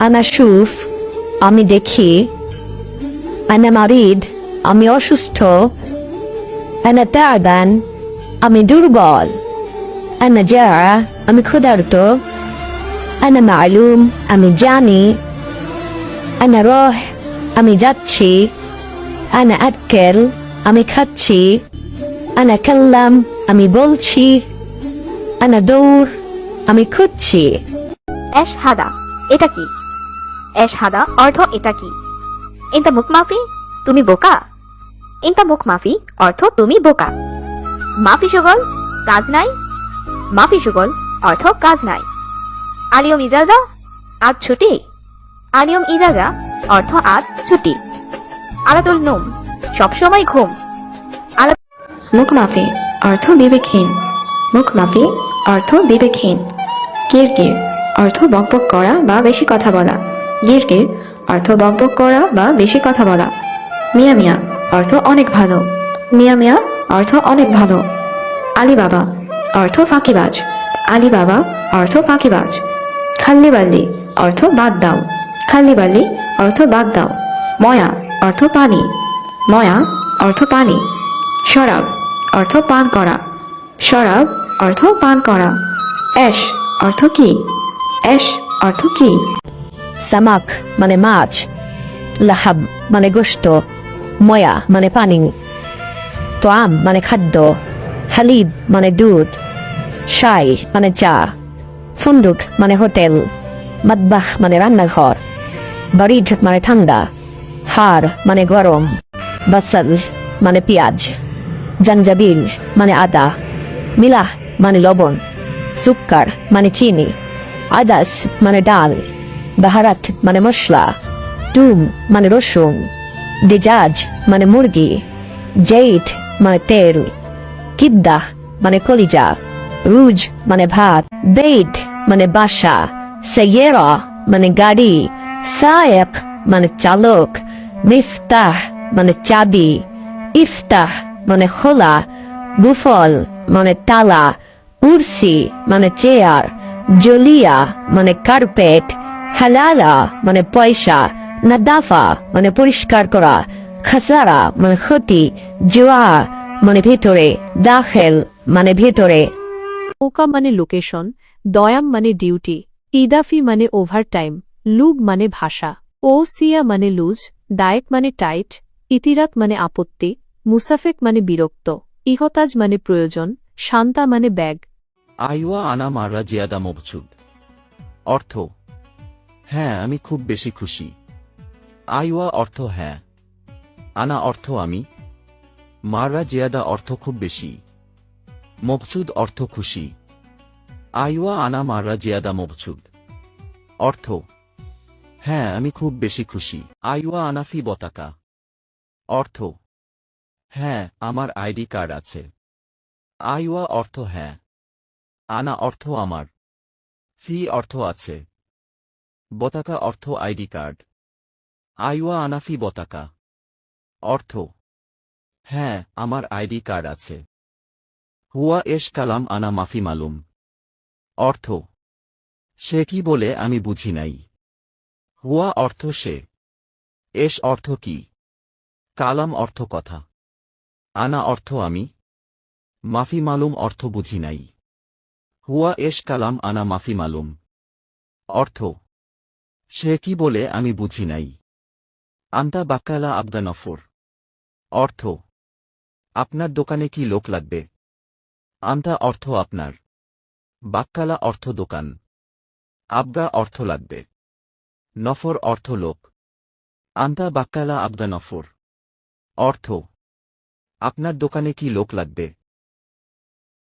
আনা সুফ, আমি দেখি। আনা মারিদ, আমি অসুস্থ। আনা তারবান আমি দুর্বল। আনা যা আমি ক্ষুধার্ত। আনা মালুম, আমি জানি। আনা রহ, আমি যাচ্ছি। আনা আটকেল আমি খাচ্ছি। আনা কাল্লাম, আমি বলছি। আনা দৌড়, আমি খুঁজছি। অ্যাশ হাদা এটা কি? অ্যাশ হাদা অর্থ এটা কি? ইনতা মুখ মাফি, তুমি বোকা? ইনতা মুখ মাফি অর্থ তুমি বোকা। মাফি সুগল, কাজ নাই। মাফি সুগল অর্থ কাজ নাই। আলিয়ম ইজাজা, আজ ছুটি। আলিয়ম ইজাজা অর্থ আজ ছুটি। আলাতুল নুম সবসময় ঘুম। মুখমাফি অর্থ বিবেকহীন। মুখমাফি অর্থ বিবেকহীন। কিরকির অর্থ বকবক করা বা বেশি কথা বলা। গিরগির অর্থ বকবক করা বা বেশি কথা বলা। মিয়া মিয়া, অর্থ অনেক ভালো। মিয়া মিয়া, অর্থ অনেক ভালো। আলিবাবা, অর্থ ফাঁকিবাজ। আলিবাবা, অর্থ ফাঁকিবাজ। খাল্লিবাল্লি, অর্থ বাদ দাও। খাল্লিবাল্লি, অর্থ বাদ দাও। ময়া, অর্থ পানি। ময়া, অর্থ পানি। শরাব, অর্থ পান করা। শরাব, অর্থ পান করা। অ্যাশ অর্থ কি? অ্যাশ অর্থ কি? সামাক মানে মাছ, লাহাব মানে গোস্ত ময়া মানে পানি, তোয়াম মানে খাদ্য, হালিব মানে দুধ, শাই মানে চা, ফুন্দুক মানে হোটেল, মাদবাহ মানে রান্নাঘর বারিদ মানে ঠান্ডা হার মানে গরম, বাসাল মানে পেঁয়াজ, জাঞ্জাবিল মানে আদা, মিলাহ মানে লবণ, সুক্কার মানে চিনি, আদাস মানে ডাল। বাহারাত মানে মশলা টুম মানে রসুন, দেজাজ মানে মুরগি, জেইট মানে তেল, কিবদাহ মানে কলিজা, রুজ মানে ভাত বেদ মানে বাসা সেয়েরা মানে গাড়ি সায়েক মানে চালক, মিফতাহ মানে চাবি, ইফতাহ মানে খোলা, গুফল মানে তালা, কুরসি মানে চেয়ার, জলিয়া মানে কার্পেট হালালা মানে পয়সা নাদাফা মানে পরিষ্কার করা খাসারা মানে ক্ষতি জোয়া মানে ভিতরে দাখেল মানে ভিতরে। ওকা মানে লোকেশন দয়াম মানে ডিউটি ইদাফি মানে ওভারটাইম লুব মানে ভাষা ও সিয়া মানে লুজ দায়েক মানে টাইট ইতিরাত মানে আপত্তি মুসাফেক মানে বিরক্ত ইহতাজ মানে প্রয়োজন শান্তা মানে ব্যাগ। আইওয়া আনা মাররা জিয়াদা মবচুদ অর্থ হ্যাঁ আমি খুব বেশি খুশি। আইওয়া অর্থ হ্যাঁ। আনা অর্থ আমি। মাররা জিয়াদা অর্থ খুব বেশি। মবচুদ অর্থ খুশি। আইওয়া আনা মাররা জিয়াদা মবচুদ অর্থ হ্যাঁ আমি খুব বেশি খুশি। আইওয়া আনাফি বতাকা। অর্থ হ্যাঁ আমার আইডি কার্ড আছে। আইওয়া অর্থ হ্যাঁ। আনা অর্থ আমার। ফি অর্থ আছে। বতাকা অর্থ আইডি কার্ড আইওয়া আনাফি বতাকা অর্থ হ্যাঁ আমার আইডি কার্ড আছে হুয়া এশ কালাম আনা মাফি মালুম অর্থ সে কি বলে আমি বুঝি নাই হুয়া অর্থ সে এশ অর্থ কি কালাম অর্থ কথা আনা অর্থ আমি মাফি মালুম অর্থ বুঝি নাই হুয়া এশ কালাম আনা মাফি মালুম অর্থ সে কি বলে আমি বুঝি নাই। আন্তা বাক্কালা আবগানফর। অর্থ, আপনার দোকানে কি লোক লাগবে? আন্তা অর্থ আপনার। বাক্কালা অর্থ দোকান। আবগা অর্থ লাগবে। নফর অর্থ লোক। আন্তা বাক্কালা আবগা নফর অর্থ, আপনার দোকানে কি লোক লাগবে?